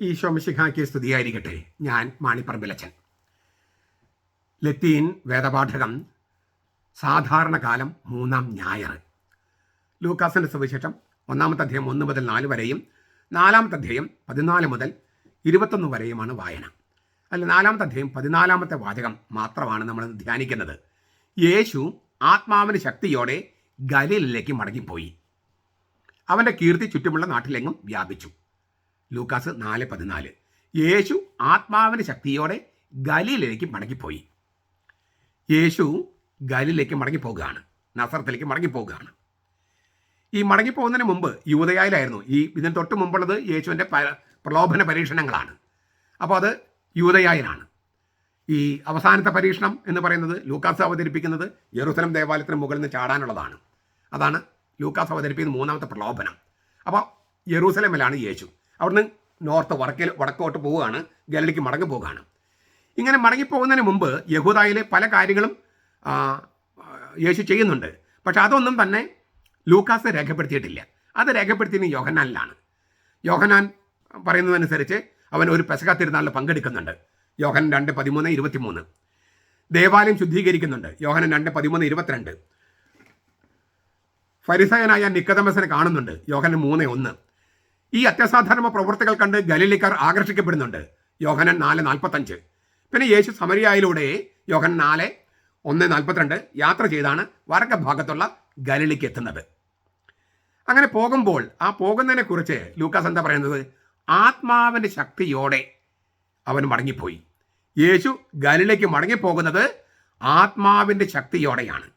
ഈശോ മിശിഹായ്ക്ക് സ്തുതിയായിരിക്കട്ടെ ഞാൻ മാണിപ്പറമ്പിലച്ചൻ. ലത്തീൻ വേദപാഠകം സാധാരണ കാലം മൂന്നാം ഞായർ. ലൂക്കാസിന്റെ സുവിശേഷം ഒന്നാമത്തെ അധ്യായം ഒന്ന് മുതൽ നാല് വരെയും നാലാമത്തെ അധ്യായം പതിനാല് മുതൽ ഇരുപത്തൊന്ന് വരെയുമാണ് വായന. അല്ല നാലാമത്തെ അധ്യായം പതിനാലാമത്തെ വാചകം മാത്രമാണ് നമ്മൾ ധ്യാനിക്കുന്നത്. യേശു ആത്മാവിന് ശക്തിയോടെ ഗലീലിലേക്ക് മടങ്ങിപ്പോയി. അവന്റെ കീർത്തി ചുറ്റുമുള്ള നാട്ടിലെങ്ങും വ്യാപിച്ചു. ലൂക്കാസ് നാല് പതിനാല്. യേശു ആത്മാവിന് ശക്തിയോടെ ഗലിയിലേക്ക് മടങ്ങിപ്പോയി. യേശു ഗലിയിലേക്ക് മടങ്ങിപ്പോകുകയാണ്. നസറത്തിലേക്ക് മടങ്ങിപ്പോകുകയാണ്. ഈ മടങ്ങിപ്പോകുന്നതിന് മുമ്പ് യൂതയായിലായിരുന്നു ഈ ഇതിന് തൊട്ട് മുമ്പുള്ളത് യേശുവിന്റെ പ്രലോഭന പരീക്ഷണങ്ങളാണ്. അപ്പോൾ അത് യൂതയായിലാണ് ഈ അവസാനത്തെ പരീക്ഷണം എന്ന് പറയുന്നത് ലൂക്കാസ് അവതരിപ്പിക്കുന്നത് ജെറുസലം ദേവാലയത്തിന് മുകളിൽ നിന്ന് ചാടാനുള്ളതാണ്. അതാണ് ലൂക്കാസ് അവതരിപ്പിക്കുന്ന മൂന്നാമത്തെ പ്രലോഭനം. അപ്പോൾ യെറൂസലമിലാണ് യേശു. അവിടുന്ന് നോർത്ത് വടക്കിൽ വടക്കോട്ട് പോവുകയാണ്. ഗലലിക്ക് മടങ്ങി പോവുകയാണ്. ഇങ്ങനെ മടങ്ങിപ്പോകുന്നതിന് മുമ്പ് യഹൂദായിലെ പല കാര്യങ്ങളും യേശു ചെയ്യുന്നുണ്ട്. പക്ഷെ അതൊന്നും തന്നെ ലൂക്കാസ് രേഖപ്പെടുത്തിയിട്ടില്ല. അത് രേഖപ്പെടുത്തിയത് യോഹനാനിലാണ് യോഹനാൻ പറയുന്നതനുസരിച്ച് അവൻ ഒരു പെസക തിരുനാളിൽ പങ്കെടുക്കുന്നുണ്ട്. യോഹൻ രണ്ട് പതിമൂന്ന് ഇരുപത്തിമൂന്ന്. ദേവാലയം ശുദ്ധീകരിക്കുന്നുണ്ട്. യോഹനൻ രണ്ട് പതിമൂന്ന് ഇരുപത്തിരണ്ട്. ഫരിസയനായ നിക്കതമസനെ കാണുന്നുണ്ട്. യോഹനൻ മൂന്ന് ഒന്ന്. ഈ അത്യസാധാരണ പ്രവൃത്തികൾ കണ്ട് ഗലീലിക്കാർ ആകർഷിക്കപ്പെടുന്നുണ്ട്. യോഹനൻ നാല് നാൽപ്പത്തഞ്ച്. പിന്നെ യേശു സമരിയായിലൂടെ യോഹൻ നാല് ഒന്ന് നാൽപ്പത്തിരണ്ട് യാത്ര ചെയ്താണ് വടക്ക ഭാഗത്തുള്ള ഗലിലിക്ക് എത്തുന്നത്. അങ്ങനെ പോകുമ്പോൾ ആ പോകുന്നതിനെ കുറിച്ച് ലൂക്കാസ് എന്താ പറയുന്നത്? ആത്മാവിന്റെ ശക്തിയോടെ അവൻ മടങ്ങിപ്പോയി. യേശു ഗലിലേക്ക് മടങ്ങിപ്പോകുന്നത് ആത്മാവിന്റെ ശക്തിയോടെയാണ്.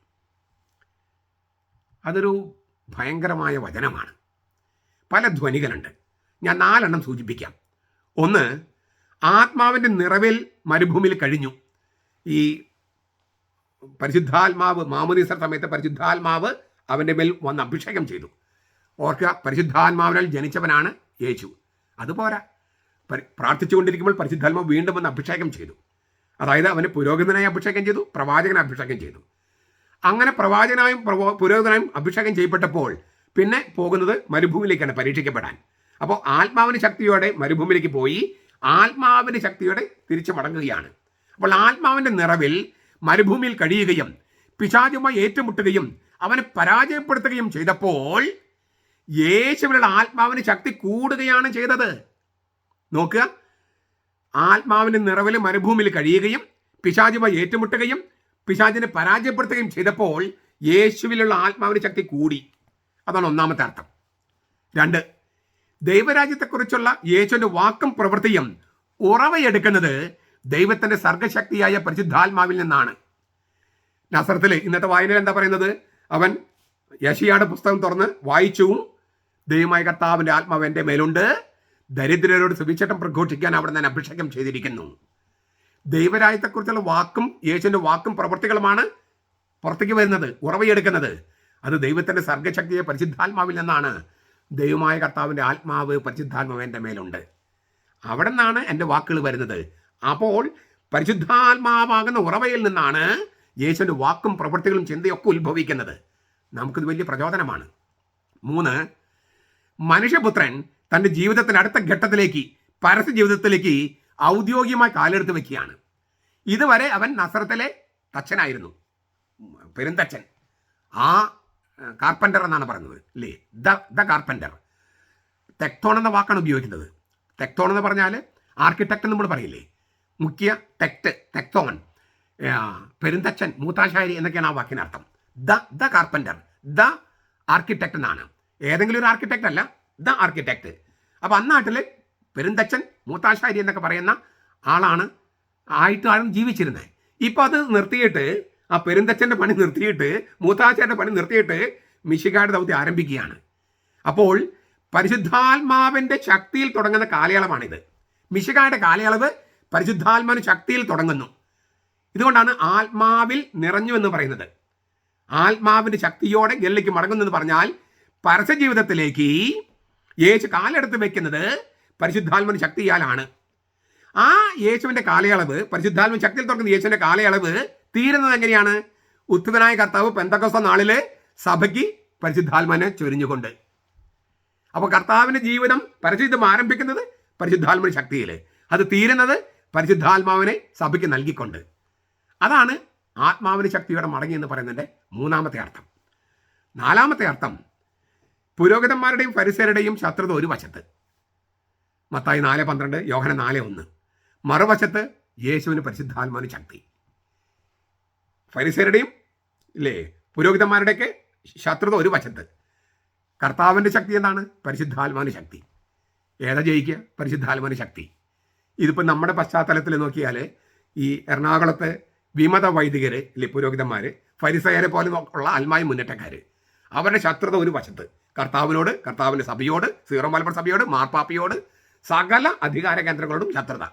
അതൊരു ഭയങ്കരമായ വചനമാണ്. പല ധ്വനികളുണ്ട്. ഞാൻ നാലെണ്ണം സൂചിപ്പിക്കാം. ഒന്ന് ആത്മാവിന്റെ നിറവിൽ മരുഭൂമിയിൽ കഴിഞ്ഞു. ഈ പരിശുദ്ധാത്മാവ് മാമുനീസർ സമയത്ത് പരിശുദ്ധാത്മാവ് അവന്റെ മേൽ വന്ന് അഭിഷേകം ചെയ്തു. ഓർക്കുക പരിശുദ്ധാത്മാവിനാൽ ജനിച്ചവനാണ് യേശു. അതുപോരാ. പരി- പ്രാർത്ഥിച്ചുകൊണ്ടിരിക്കുമ്പോൾ പരിശുദ്ധാത്മാവ് വീണ്ടും വന്ന് അഭിഷേകം ചെയ്തു. അതായത് അവന് പുരോഗതിനായി അഭിഷേകം ചെയ്തു പ്രവാചകനെ അഭിഷേകം ചെയ്തു. അങ്ങനെ പ്രവാചകനായും പുരോഗതിനായും അഭിഷേകം ചെയ്യപ്പെട്ടപ്പോൾ പിന്നെ പോകുന്നത് മരുഭൂമിയിലേക്കാണ് പരീക്ഷിക്കപ്പെടാൻ. അപ്പോൾ ആത്മാവിന് ശക്തിയോടെ മരുഭൂമിയിലേക്ക് പോയി ആത്മാവിന് ശക്തിയോടെ തിരിച്ചു മടങ്ങുകയാണ്. അപ്പോൾ ആത്മാവിന്റെ നിറവിൽ മരുഭൂമിയിൽ കഴിയുകയും പിശാചുമായി ഏറ്റുമുട്ടുകയും അവനെ പരാജയപ്പെടുത്തുകയും ചെയ്തപ്പോൾ യേശുവിനുള്ള ആത്മാവിന് ശക്തി കൂടുകയാണ് ചെയ്തത്. നോക്കുക. ആത്മാവിന്റെ നിറവിൽ മരുഭൂമിയിൽ കഴിയുകയും പിശാചുമായി ഏറ്റുമുട്ടുകയും പിശാചിനെ പരാജയപ്പെടുത്തുകയും ചെയ്തപ്പോൾ യേശുവിലുള്ള ആത്മാവിന് ശക്തി കൂടി. അതാണ് ഒന്നാമത്തെ അർത്ഥം. രണ്ട് ദൈവരാജ്യത്തെക്കുറിച്ചുള്ള യേശുവിന്റെ വാക്കും പ്രവൃത്തിയും ഉറവയെടുക്കുന്നത് ദൈവത്തിന്റെ സർഗശക്തിയായ പരിശുദ്ധാത്മാവിൽ നിന്നാണ്. നസറത്തിൽ ഇന്നത്തെ വായനയിൽ എന്താ പറയുന്നത്? അവൻ യശിയാട് പുസ്തകം തുറന്ന് വായിച്ചു. ദൈവമായ കർത്താവിന്റെ ആത്മാവ് എന്റെ മേലുണ്ട്. ദരിദ്രരോട് സുവിശേഷം പ്രഘോഷിക്കാൻ അവിടെ ഞാൻ അഭിഷേകം ചെയ്തിരിക്കുന്നു. ദൈവരാജ്യത്തെക്കുറിച്ചുള്ള വാക്കും യേശുവിന്റെ വാക്കും പ്രവൃത്തികളുമാണ് പുറത്തേക്ക് വരുന്നത് ഉറവയെടുക്കുന്നത്. അത് ദൈവത്തിന്റെ സർഗശക്തിയെ പരിശുദ്ധാത്മാവിൽ നിന്നാണ്. ദൈവമായ കർത്താവിന്റെ ആത്മാവ് പരിശുദ്ധാത്മാവ് എന്റെ മേലുണ്ട്. അവിടെ നിന്നാണ് എന്റെ വാക്കുകൾ വരുന്നത്. അപ്പോൾ പരിശുദ്ധാത്മാവാകുന്ന ഉറവയിൽ നിന്നാണ് യേശുവിന്റെ വാക്കും പ്രവൃത്തികളും ചിന്തയൊക്കെ ഉത്ഭവിക്കുന്നത്. നമുക്കിത് വലിയ പ്രചോദനമാണ്. മൂന്ന് മനുഷ്യപുത്രൻ തന്റെ ജീവിതത്തിന്റെ അടുത്ത ഘട്ടത്തിലേക്ക് പരസ്യ ജീവിതത്തിലേക്ക് ഔദ്യോഗികമായി കാലെടുത്ത് വെക്കുകയാണ് ഇതുവരെ അവൻ നസറത്തിലെ തച്ചനായിരുന്നു. പെരുന്തച്ചൻ. ആ കാർപ്പന്റർ എന്നാണ് പറയുന്നത് അല്ലേ ദ ദ കാർപ്പന്റർ ടെക്ടോൺ എന്ന വാക്കാണ് ഉപയോഗിക്കുന്നത്. ടെക്ടോൺ എന്ന് പറഞ്ഞാൽ ആർക്കിടെക്ട് നമ്മൾ പറയില്ലേ? മുഖ്യ ടെക്ട് തെക്തോൺ പെരുന്തച്ഛൻ മൂത്താശാരി എന്നൊക്കെയാണ് ആ വാക്കിന് അർത്ഥം. The the carpenter the architect എന്നാണ്. ഏതെങ്കിലും ഒരു ആർക്കിടെക്ട് അല്ല ദ ആർക്കിടെക്ട് അപ്പോൾ അന്നാട്ടിൽ പെരുന്തച്ചൻ മൂത്താശാരി എന്നൊക്കെ പറയുന്ന ആളാണ് ആയിട്ടാണ് ജീവിച്ചിരുന്നത്. ഇപ്പോൾ അത് നിർത്തിയിട്ട് ആ പെരുന്തച്ഛന്റെ പണി നിർത്തിയിട്ട് മൂത്താച്ചന്റെ പണി നിർത്തിയിട്ട് മിശികാട് ദൗത്യം ആരംഭിക്കുകയാണ്. അപ്പോൾ പരിശുദ്ധാത്മാവിന്റെ ശക്തിയിൽ തുടങ്ങുന്ന കാലയളവാണിത്. മിശികായുടെ കാലയളവ് പരിശുദ്ധാത്മാവിന് ശക്തിയിൽ തുടങ്ങുന്നു. ഇതുകൊണ്ടാണ് ആത്മാവിൽ നിറഞ്ഞു എന്ന് പറയുന്നത്. ആത്മാവിന്റെ ശക്തിയോടെ ഗല്ലിക്ക് മടങ്ങുന്നു എന്ന് പറഞ്ഞാൽ പരസ്യ ജീവിതത്തിലേക്ക് യേശു കാലെടുത്ത് വെക്കുന്നത് പരിശുദ്ധാത്മന് ശക്തിയാലാണ്. ആ യേശുവിന്റെ കാലയളവ് പരിശുദ്ധാത്മ ശക്തിയിൽ തുടങ്ങുന്ന യേശുവിന്റെ കാലയളവ് തീരുന്നത് എങ്ങനെയാണ്? ഉത്തമനായ കർത്താവ് പെന്തക്കോസ്ത നാളിലെ സഭയ്ക്ക് പരിശുദ്ധാത്മാനെ ചൊരിഞ്ഞുകൊണ്ട്. അപ്പോൾ കർത്താവിന്റെ ജീവിതം പരിശുദ്ധം ആരംഭിക്കുന്നത് പരിശുദ്ധാത്മ ശക്തിയിൽ അത് തീരുന്നത് പരിശുദ്ധാത്മാവിനെ സഭയ്ക്ക് നൽകിക്കൊണ്ട്. അതാണ് ആത്മാവിന് ശക്തിയുടെ മടങ്ങി എന്ന് പറയുന്നതിന്റെ മൂന്നാമത്തെ അർത്ഥം. നാലാമത്തെ അർത്ഥം പുരോഹിതന്മാരുടെയും പരിസരുടെയും ശത്രുത ഒരു വശത്ത്. മത്തായി നാല് പന്ത്രണ്ട് യോഹന നാല് ഒന്ന്. മറുവശത്ത് യേശുവിന് പരിശുദ്ധാത്മാവിന് ശക്തി. ഫരിസരുടെയും ഇല്ലേ പുരോഹിതന്മാരുടെയൊക്കെ ശത്രുത ഒരു വശത്ത്. കർത്താവിന്റെ ശക്തി എന്താണ്? പരിശുദ്ധാത്മാന ശക്തി. ഏതാ ജയിക്കുക? പരിശുദ്ധാത്മാന ശക്തി. ഇതിപ്പോൾ നമ്മുടെ പശ്ചാത്തലത്തിൽ നോക്കിയാൽ ഈ എറണാകുളത്ത് വിമത വൈദികർ ഇല്ലേ പുരോഹിതന്മാർ ഫരിസയരെ പോലെ ഉള്ള ആത്മായ മുന്നേറ്റക്കാർ അവരുടെ ശത്രുത ഒരു വശത്ത്. കർത്താവിനോട് കർത്താവിന്റെ സഭയോട് സീറോ മലബാർ സഭയോട് മാർപ്പാപ്പയോട് സകല അധികാര കേന്ദ്രങ്ങളോടും ശത്രുത.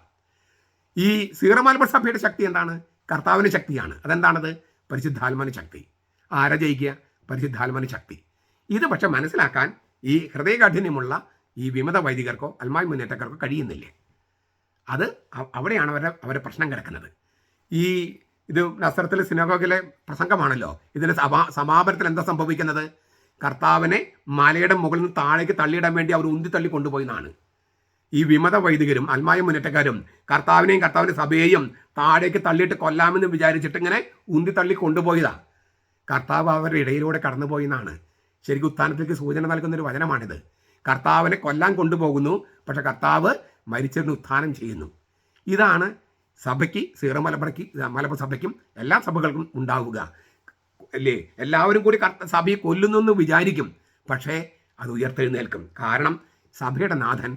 ഈ സീറോ മലബാർ സഭയുടെ ശക്തി എന്താണ്? കർത്താവിന്റെ ശക്തിയാണ്. അതെന്താണത്? പരിശുദ്ധാത്മാവിന് ശക്തി. ആരാ ജയിക്കുക? പരിശുദ്ധാത്മാവിന് ശക്തി. ഇത് പക്ഷെ മനസ്സിലാക്കാൻ ഈ ഹൃദയകാഠിന്യമുള്ള ഈ വിമത വൈദികർക്കോ അൽമായി മുന്നേറ്റക്കാർക്കോ കഴിയുന്നില്ല. അത് അവിടെയാണ് അവരുടെ അവരുടെ പ്രശ്നം കിടക്കുന്നത്. ഈ ഇത് നസ്രത്തിലെ സിനഗോഗിലെ പ്രസംഗമാണല്ലോ. ഇതിന്റെ സമാ സമാപനത്തിൽ എന്താ സംഭവിക്കുന്നത്? കർത്താവിനെ മലയുടെ മുകളിൽ നിന്ന് താഴേക്ക് തള്ളിയിടാൻ വേണ്ടി അവർ ഉന്തി തള്ളി കൊണ്ടുപോയി എന്നാണ്. ഈ വിമത വൈദികരും അൽമായ മുന്നേറ്റക്കാരും കർത്താവിനെയും കർത്താവിന്റെ സഭയെയും താഴേക്ക് തള്ളിയിട്ട് കൊല്ലാമെന്ന് വിചാരിച്ചിട്ട് ഇങ്ങനെ ഉന്തി തള്ളി കൊണ്ടുപോയതാ. കർത്താവ് അവരുടെ ഇടയിലൂടെ കടന്നുപോയി എന്നാണ്. ശരിക്കും ഉത്ഥാനത്തിലേക്ക് സൂചന നൽകുന്ന ഒരു വചനമാണിത്. കർത്താവിനെ കൊല്ലാൻ കൊണ്ടുപോകുന്നു പക്ഷെ കർത്താവ് മരിച്ചതിന് ഉത്ഥാനം ചെയ്യുന്നു. ഇതാണ് സഭയ്ക്ക് സീറോ മലബറയ്ക്ക് മലബാർ സഭയ്ക്കും എല്ലാ സഭകൾക്കും ഉണ്ടാവുക. അല്ലേ? എല്ലാവരും കൂടി സഭയെ കൊല്ലുന്നു എന്ന് വിചാരിക്കും പക്ഷേ അത് ഉയർത്തെഴുന്നേൽക്കും. കാരണം സഭയുടെ നാഥൻ